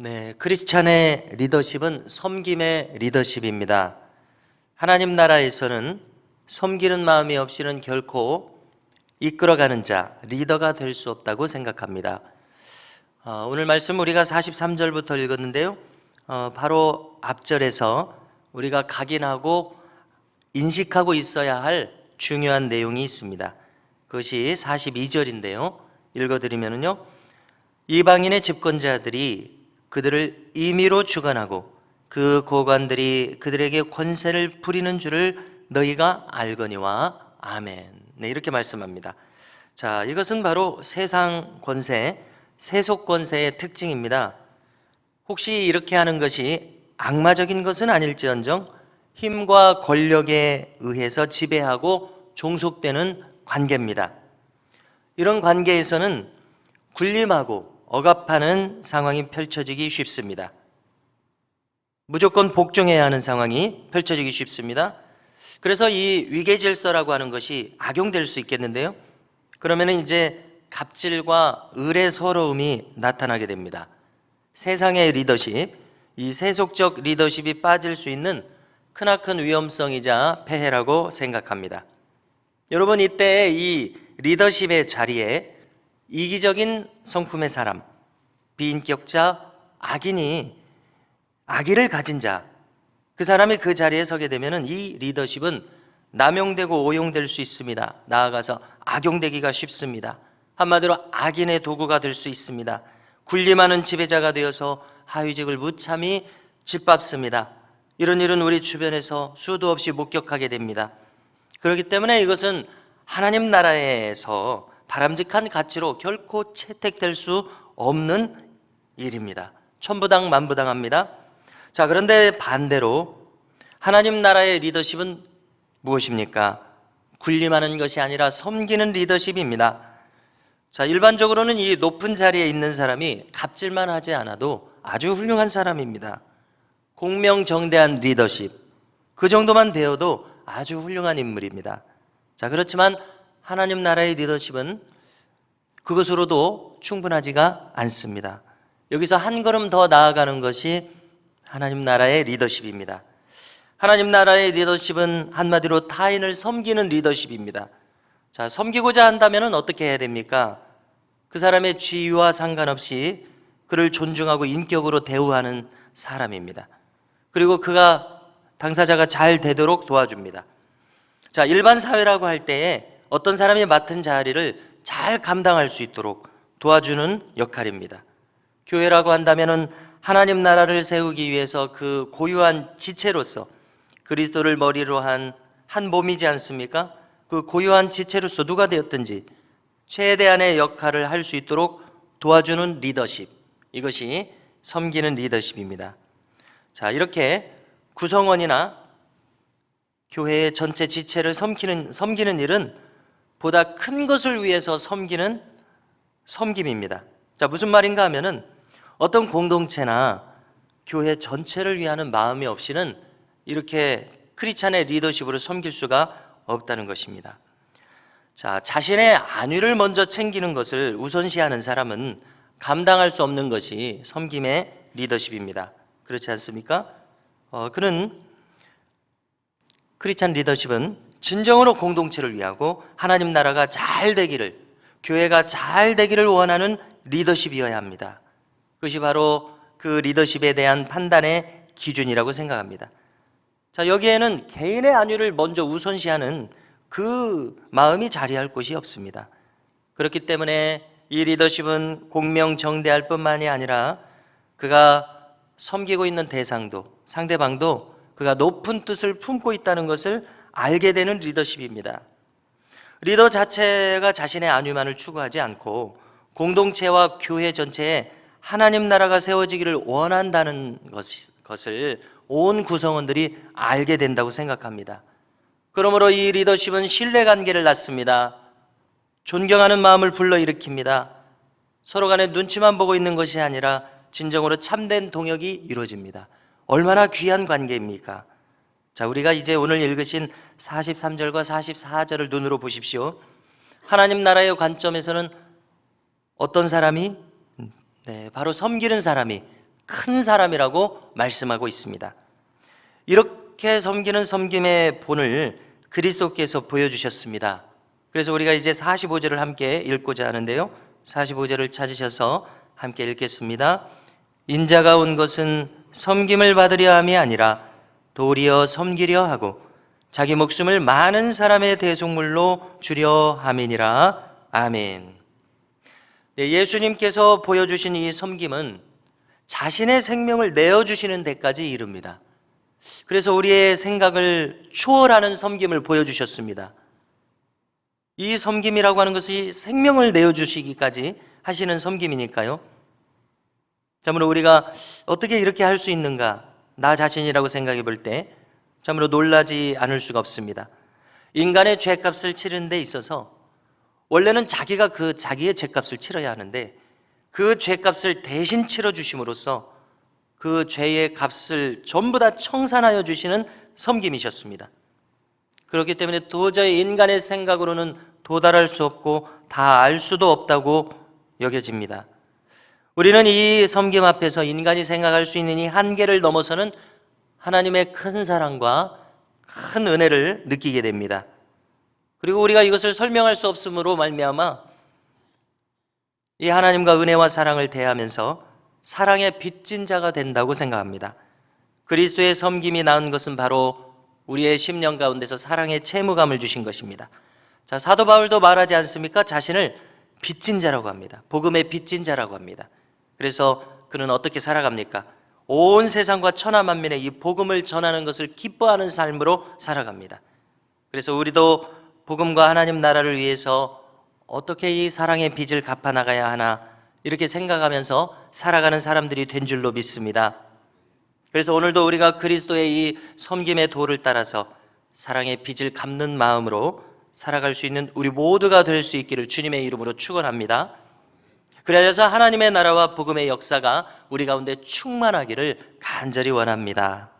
네, 크리스찬의 리더십은 섬김의 리더십입니다. 하나님 나라에서는 섬기는 마음이 없이는 결코 이끌어가는 자, 리더가 될 수 없다고 생각합니다. 어, 오늘 말씀 우리가 43절부터 읽었는데요. 어, 바로 앞절에서 우리가 각인하고 인식하고 있어야 할 중요한 내용이 있습니다. 그것이 42절인데요. 읽어드리면요. 이방인의 집권자들이 그들을 임의로 주관하고 그 고관들이 그들에게 권세를 부리는 줄을 너희가 알거니와 아멘. 네, 이렇게 말씀합니다. 자, 이것은 바로 세상 권세, 세속 권세의 특징입니다. 혹시 이렇게 하는 것이 악마적인 것은 아닐지언정 힘과 권력에 의해서 지배하고 종속되는 관계입니다. 이런 관계에서는 군림하고 억압하는 상황이 펼쳐지기 쉽습니다. 무조건 복종해야 하는 상황이 펼쳐지기 쉽습니다. 그래서 이 위계 질서라고 하는 것이 악용될 수 있겠는데요. 그러면 이제 갑질과 을의 서러움이 나타나게 됩니다. 세상의 리더십, 이 세속적 리더십이 빠질 수 있는 크나큰 위험성이자 폐해라고 생각합니다. 여러분 이때 이 리더십의 자리에 이기적인 성품의 사람, 비인격자, 악인이 악의를 가진 자, 그 사람이 그 자리에 서게 되면 이 리더십은 남용되고 오용될 수 있습니다. 나아가서 악용되기가 쉽습니다. 한마디로 악인의 도구가 될 수 있습니다. 군림하는 지배자가 되어서 하위직을 무참히 짓밟습니다. 이런 일은 우리 주변에서 수도 없이 목격하게 됩니다. 그렇기 때문에 이것은 하나님 나라에서 바람직한 가치로 결코 채택될 수 없는 일입니다. 천부당 만부당합니다. 자, 그런데 반대로 하나님 나라의 리더십은 무엇입니까? 군림하는 것이 아니라 섬기는 리더십입니다. 자, 일반적으로는 이 높은 자리에 있는 사람이 갑질만 하지 않아도 아주 훌륭한 사람입니다. 공명정대한 리더십. 그 정도만 되어도 아주 훌륭한 인물입니다. 자, 그렇지만 하나님 나라의 리더십은 그것으로도 충분하지가 않습니다. 여기서 한 걸음 더 나아가는 것이 하나님 나라의 리더십입니다. 하나님 나라의 리더십은 한마디로 타인을 섬기는 리더십입니다. 자, 섬기고자 한다면 어떻게 해야 됩니까? 그 사람의 지위와 상관없이 그를 존중하고 인격으로 대우하는 사람입니다. 그리고 그가 당사자가 잘 되도록 도와줍니다. 자, 일반 사회라고 할 때에 어떤 사람이 맡은 자리를 잘 감당할 수 있도록 도와주는 역할입니다. 교회라고 한다면은 하나님 나라를 세우기 위해서 그 고유한 지체로서 그리스도를 머리로 한 한 몸이지 않습니까? 그 고유한 지체로서 누가 되었든지 최대한의 역할을 할 수 있도록 도와주는 리더십. 이것이 섬기는 리더십입니다. 자, 이렇게 구성원이나 교회의 전체 지체를 섬기는, 섬기는 일은 보다 큰 것을 위해서 섬기는 섬김입니다. 자, 무슨 말인가 하면은 어떤 공동체나 교회 전체를 위하는 마음이 없이는 이렇게 크리스찬의 리더십으로 섬길 수가 없다는 것입니다. 자, 자신의 안위를 먼저 챙기는 것을 우선시하는 사람은 감당할 수 없는 것이 섬김의 리더십입니다. 그렇지 않습니까? 어, 그는 크리스찬 리더십은 진정으로 공동체를 위하고 하나님 나라가 잘 되기를 교회가 잘 되기를 원하는 리더십이어야 합니다. 그것이 바로 그 리더십에 대한 판단의 기준이라고 생각합니다. 자, 여기에는 개인의 안위를 먼저 우선시하는 그 마음이 자리할 곳이 없습니다. 그렇기 때문에 이 리더십은 공명정대할 뿐만이 아니라 그가 섬기고 있는 대상도 상대방도 그가 높은 뜻을 품고 있다는 것을 알게 되는 리더십입니다. 리더 자체가 자신의 안위만을 추구하지 않고 공동체와 교회 전체에 하나님 나라가 세워지기를 원한다는 것을 온 구성원들이 알게 된다고 생각합니다. 그러므로 이 리더십은 신뢰 관계를 낳습니다. 존경하는 마음을 불러일으킵니다. 서로 간에 눈치만 보고 있는 것이 아니라 진정으로 참된 동역이 이루어집니다. 얼마나 귀한 관계입니까? 자, 우리가 이제 오늘 읽으신 43절과 44절을 눈으로 보십시오. 하나님 나라의 관점에서는 어떤 사람이 네, 바로 섬기는 사람이 큰 사람이라고 말씀하고 있습니다. 이렇게 섬기는 섬김의 본을 그리스도께서 보여주셨습니다. 그래서 우리가 이제 45절을 함께 읽고자 하는데요. 45절을 찾으셔서 함께 읽겠습니다. 인자가 온 것은 섬김을 받으려 함이 아니라 도리어 섬기려 하고 자기 목숨을 많은 사람의 대속물로 주려 함이니라. 아멘. 네, 예수님께서 보여주신 이 섬김은 자신의 생명을 내어주시는 데까지 이릅니다. 그래서 우리의 생각을 초월하는 섬김을 보여주셨습니다. 이 섬김이라고 하는 것이 생명을 내어주시기까지 하시는 섬김이니까요. 참으로 우리가 어떻게 이렇게 할 수 있는가, 나 자신이라고 생각해 볼 때, 참으로 놀라지 않을 수가 없습니다. 인간의 죄값을 치르는 데 있어서 원래는 자기가 그 자기의 죄값을 치러야 하는데 그 죄값을 대신 치러 주심으로써 그 죄의 값을 전부 다 청산하여 주시는 섬김이셨습니다. 그렇기 때문에 도저히 인간의 생각으로는 도달할 수 없고 다 알 수도 없다고 여겨집니다. 우리는 이 섬김 앞에서 인간이 생각할 수 있는 이 한계를 넘어서는 하나님의 큰 사랑과 큰 은혜를 느끼게 됩니다. 그리고 우리가 이것을 설명할 수 없으므로 말미암아 이 하나님과 은혜와 사랑을 대하면서 사랑의 빚진 자가 된다고 생각합니다. 그리스도의 섬김이 나은 것은 바로 우리의 심령 가운데서 사랑의 채무감을 주신 것입니다. 자, 사도 바울도 말하지 않습니까? 자신을 빚진 자라고 합니다. 복음의 빚진 자라고 합니다. 그래서 그는 어떻게 살아갑니까? 온 세상과 천하 만민의 이 복음을 전하는 것을 기뻐하는 삶으로 살아갑니다. 그래서 우리도 복음과 하나님 나라를 위해서 어떻게 이 사랑의 빚을 갚아 나가야 하나 이렇게 생각하면서 살아가는 사람들이 된 줄로 믿습니다. 그래서 오늘도 우리가 그리스도의 이 섬김의 도를 따라서 사랑의 빚을 갚는 마음으로 살아갈 수 있는 우리 모두가 될 수 있기를 주님의 이름으로 축원합니다. 그래서 하나님의 나라와 복음의 역사가 우리 가운데 충만하기를 간절히 원합니다.